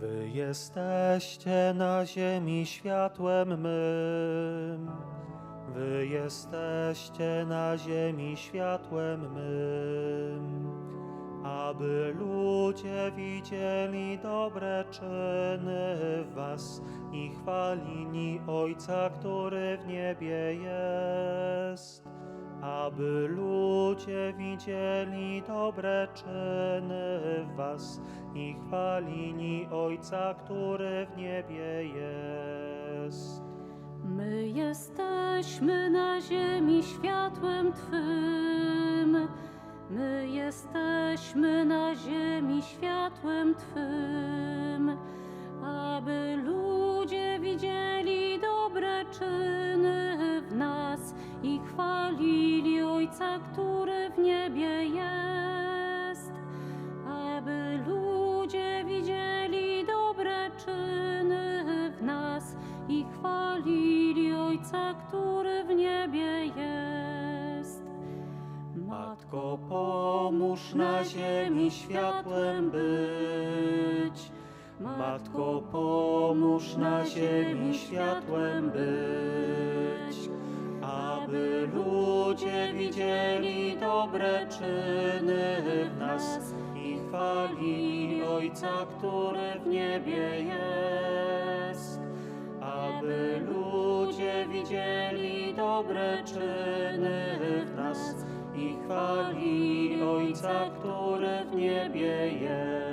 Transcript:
Wy jesteście na ziemi światłem mym. Wy jesteście na ziemi światłem mym. Aby ludzie widzieli dobre czyny w was i chwalili Ojca, który w niebie jest. Aby ludzie widzieli dobre czyny w was i chwalili Ojca, który w niebie jest. My jesteśmy na ziemi światłem Twym. My jesteśmy na ziemi światłem Twym. Aby ludzie widzieli dobre czyny w nas i chwalili Ojca, który w niebie jest. Chwalili Ojca, który w niebie jest. Matko, pomóż na ziemi światłem być. Matko, pomóż na ziemi światłem być. Aby ludzie widzieli dobre czyny w nas i chwalili Ojca, który w niebie jest. Aby widzieli dobre czyny w nas i chwalili Ojca, który w niebie jest.